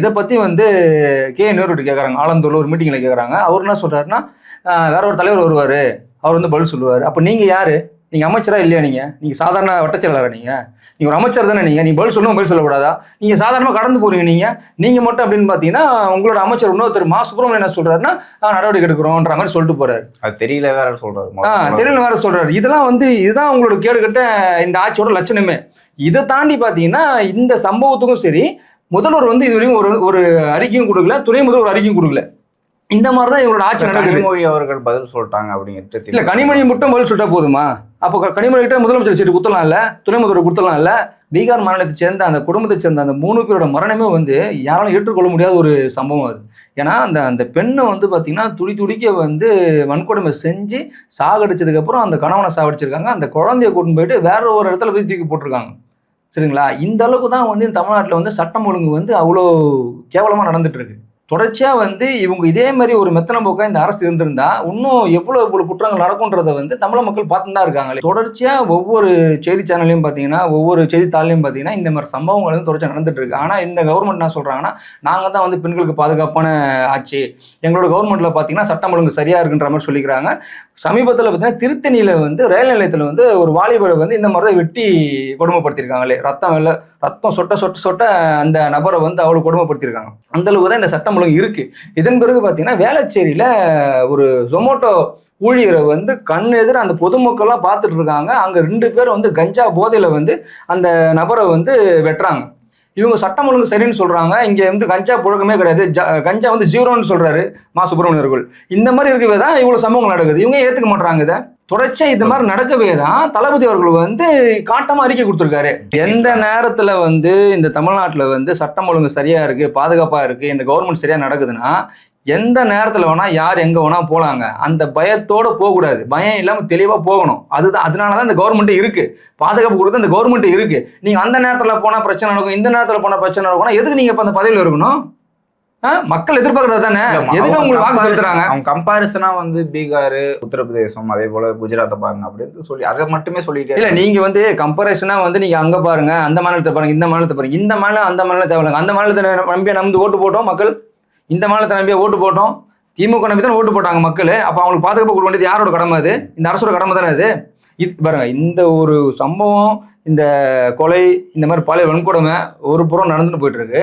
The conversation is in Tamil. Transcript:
இதை பற்றி வந்து கே நேரு கேட்குறாங்க ஆலந்தூர்ல ஒரு மீட்டிங்கில் கேட்குறாங்க அவர் என்ன சொல்கிறாருன்னா வேற ஒரு தலைவர் வருவார். அவர் வந்து பதில் சொல்லுவார். அப்போ நீங்கள் யார்? நீங்கள் அமைச்சரா இல்லையா நீங்கள் நீங்கள் சாதாரண வட்டச்செயலாளரா நீங்கள் நீங்கள் ஒரு அமைச்சர் தானே நீங்கள் நீ பதில் சொல்லணும் பதில் சொல்லக்கூடாதா? நீங்கள் சாதாரணமாக கடந்து போறீங்க நீங்கள் நீங்கள் மட்டும் அப்படின்னு பார்த்தீங்கன்னா உங்களோட அமைச்சர் இன்னொருத்தர் மா சுப்பிரமணியன் என்ன சொல்கிறாருன்னா நடவடிக்கை எடுக்கிறோன்ற மாதிரி சொல்லிட்டு போறாரு. அது தெரியல வேற சொல்றாரு. ஆ தெரியல வேற சொல்றாரு. இதெல்லாம் வந்து இதுதான் உங்களோட கேடுகட்ட இந்த ஆட்சியோட லட்சணமே. இதை தாண்டி பார்த்தீங்கன்னா இந்த சம்பவத்துக்கும் சரி முதல்வர் வந்து இது வரைக்கும் ஒரு ஒரு அறிக்கையும் கொடுக்கல. துணை முதல்வர் அறிக்கையும் கொடுக்கல. இந்த மாதிரி தான் இவங்களோட ஆட்சி நடக்குது. கனிமொழி அவர்கள் பதில் சொல்லிட்டாங்க அப்படின்ட்டு இல்ல கனிமொழி மட்டும் பதில் சொல்லிட்டா போதுமா? அப்போ கனிமொழி கிட்ட முதலமைச்சர் சீட்டு குத்தலாம் இல்ல? துணை முதல்வர் குத்தலாம் இல்ல? பீகார் மாநிலத்தை சேர்ந்த அந்த குடும்பத்தை சேர்ந்த அந்த மூணு பேரோட மரணமே வந்து யாராலும் ஏற்றுக்கொள்ள முடியாத ஒரு சம்பவம் அது. ஏன்னா அந்த அந்த பெண்ணை வந்து பார்த்தீங்கன்னா துடி துடிக்க வந்து வன்கொடுமை செஞ்சு சாகடிச்சதுக்கு அப்புறம் அந்த கணவனை சாகடிச்சிருக்காங்க. அந்த குழந்தைய கூட்டின்னு போயிட்டு வேற ஒரு இடத்துல போய் தூக்கி போட்டிருக்காங்க. சரிங்களா? இந்த அளவுக்கு தான் வந்து தமிழ்நாட்டில் வந்து சட்டம் ஒழுங்கு வந்து அவ்வளோ கேவலமாக நடந்துட்டு இருக்கு. தொடர்ச்சியாக வந்து இவங்க இதே மாதிரி ஒரு மெத்தன போக்காக இந்த அரசு இருந்திருந்தா இன்னும் எவ்வளோ எவ்வளோ குற்றங்கள் நடக்கும்ன்றத வந்து தமிழக மக்கள் பார்த்து தான் இருக்காங்களே. தொடர்ச்சியாக ஒவ்வொரு செய்தி சேனல்லையும் பார்த்தீங்கன்னா ஒவ்வொரு செய்தித்தாள்லையும் பார்த்தீங்கன்னா இந்த மாதிரி சம்பவங்கள் வந்து தொடர்ச்சியாக நடந்துட்டு இருக்கு. ஆனால் இந்த கவர்மெண்ட் என்ன சொல்கிறாங்கன்னா நாங்கள் தான் வந்து பெண்களுக்கு பாதுகாப்பான ஆட்சி. எங்களோட கவர்மெண்ட்டில் பார்த்தீங்கன்னா சட்டம் ஒழுங்கு சரியாக இருக்குன்ற மாதிரி சொல்லிக்கிறாங்க. சமீபத்தில் பார்த்தீங்கன்னா திருத்தணியில் வந்து ரயில் நிலையத்தில் வந்து ஒரு வாலிபரை வந்து இந்த மாதிரி தான் வெட்டி கொடுமைப்படுத்தியிருக்காங்களே. ரத்தம் வெள்ள ரத்தம் சொட்ட சொட்ட சொட்ட அந்த நபரை வந்து அவ்வளோ கொடுமைப்படுத்தியிருக்காங்க. அந்தளவுக்கு தான் இந்த சட்டம் நம்மளுக்கு இருக்கு. இதன் பிறகு பார்த்தீங்கன்னா வேளச்சேரியில ஒரு ஜொமோட்டோ ஊழியரை வந்து கண் எதிர அந்த பொதுமக்கள்லாம் பார்த்துட்டு இருக்காங்க. அங்கே ரெண்டு பேர் வந்து கஞ்சா போதையில் வந்து அந்த நபரை வந்து வெட்டுறாங்க. இவங்க சட்டம் ஒழுங்கு சரின்னு சொல்கிறாங்க இங்கே வந்து கஞ்சா புழக்கமே கிடையாது. ஜ- கஞ்சா வந்து ஜீரோன்னு சொல்கிறாரு மா சுப்பிரமணியர்கள் இந்த மாதிரி இருக்கவே தான் இவ்வளோ சம்பவங்கள் நடக்குது. இவங்க ஏற்றுக்க மாட்டாங்க இதை. தொடர்ச்சியா இந்த மாதிரி நடக்கவே தான் தளபதி அவர்கள் வந்து காட்டமா அறிக்கை கொடுத்துருக்காரு. எந்த நேரத்துல வந்து இந்த தமிழ்நாட்டுல வந்து சட்டம் ஒழுங்கு சரியா இருக்கு பாதுகாப்பா இருக்கு இந்த கவர்மெண்ட் சரியா நடக்குதுன்னா எந்த நேரத்துல வேணா யார் எங்க வேணா போலாங்க. அந்த பயத்தோட போகக்கூடாது. பயம் இல்லாம தெளிவா போகணும். அதுதான் அதனாலதான் இந்த கவர்மெண்ட் இருக்கு. பாதுகாப்பு கொடுத்து இந்த கவர்மெண்ட் இருக்கு. நீங்க அந்த நேரத்துல போனா பிரச்சனை நடக்கும் இந்த நேரத்துல போனா பிரச்சனை நடக்கும் எதுக்கு நீங்க இப்ப அந்த பதவியில இருக்கணும்? மக்கள் எதிர்பார்க்கறது தானே? எதுக்கு உங்களுக்கு வாக்கு செலுத்துறாங்க? அவங்க கம்பாரிசனா வந்து பீகார் உத்தரப்பிரதேசம் அதே போல குஜராத்தை பாருங்க அப்படின்னு சொல்லி அதை மட்டுமே சொல்லிட்டே இல்ல நீங்க வந்து கம்பேரிசனா வந்து நீங்க அங்க பாருங்க அந்த மாநிலத்தை பாருங்க இந்த மாநிலத்தை பாருங்க இந்த மாநிலம் அந்த மாநிலம் தேவையில்லைங்க அந்த மாநிலத்தை நம்பியா நம்பி ஓட்டு போட்டோம் மக்கள். இந்த மாநிலத்தை நம்பியா ஓட்டு போட்டோம். திமுக நம்பி தான் ஓட்டு போட்டாங்க மக்கள். அப்ப அவங்களுக்கு பாதுகாப்பு கொடுக்க வேண்டியது யாரோட கடமை அது? இந்த அரசோட கடமை தானே அது? இது பாருங்க இந்த ஒரு சம்பவம் இந்த கொலை இந்த மாதிரி பழைய வன்கொடுமை ஒரு புறம் நடந்துட்டு போயிட்டு இருக்கு.